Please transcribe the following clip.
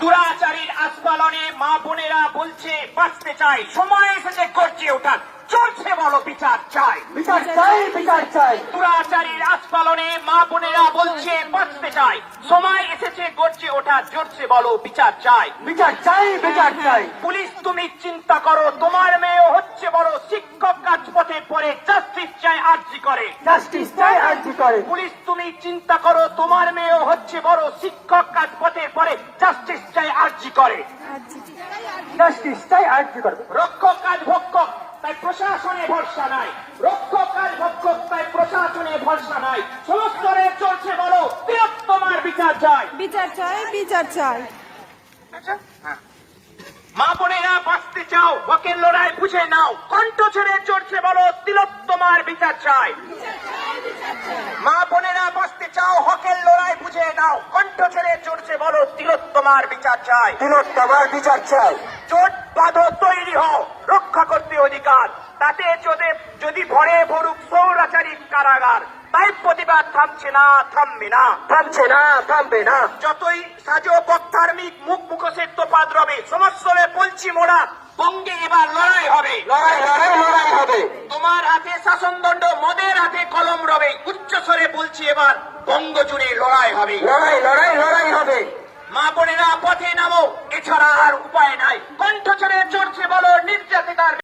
দুরাচারীর আস্ফালনে মা বোনেরা বলছে বাঁচতে চাই সময় এসেছে গর্জে ওঠার। চলছে বলো বিচার চাই। বিচার চাই বিচার চাই। দুরাচারীর আস্ফালনে মা বোনেরা বলছে বাঁচতে চাই সময় এসেছে গর্জে ওঠার জোরছে বলো বিচার চাই। বিচার চাই বিচার চাই। পুলিশ তুমি চিন্তা করো তোমার মেয়ে হচ্ছে বড় রাজপথে পড়ে জাস্টিস চাই আর্জি করে। জাস্টিস চাই আর্জি করে। পুলিশ তুমি চিন্তা করো তোমার মেয়েও হচ্ছে বড় শিক্ষক রাজপথে পড়ে জাস্টিস চাই আর্জি করে। জাস্টিস চাই আর্জি করে। রক্ষক কাজ ভক্ষক তাই প্রশাসনে ভরসা নাই। রক্ষক কাজ ভক্ষক তাই প্রশাসনে ভরসা নাই। সমস্ত রে চলছে বলো বৃহত্তমার বিচার চাই। বিচার চাই বিচার চাই। বাঁচতে চাও হকের লড়াই বুঝে নাও কণ্ঠ ছেড়ে চড়ছে বলো তিলোত্তমার বিচার চাই। মা বোনেরা বাঁচতে চাও হকের লড়াই বুঝে নাও কণ্ঠ ছেড়ে চড়ছে বলো তিলোত্তমার বিচার চাই। তিলোত্তমার বিচার চাই। জোট বাঁধো তৈরি হও রক্ষা করতে অধিকার। তাতে চোদে যদি ভরে ভরুক সৌরাচারী কারাগার তাই প্রতিবাদ থামছে না থামবে না। থামছে না থামবে না। যতই সাজো ধার্মিক মুখ মুখোশের তোপাদ রবে সমস্যরে বলছি মোড়া। বঙ্গে এবার লড়াই হবে। লড়াই লড়াই লড়াই হবে। তোমার হাতে শাসনদণ্ড মদের হাতে কলম রবে। উচ্চ স্বরে বলছি এবার বঙ্গ জুড়ে লড়াই হবে। লড়াই লড়াই লড়াই হবে। মা বোনেরা পথে নামো এছাড়া আর উপায় নাই। কণ্ঠ ছেড়ে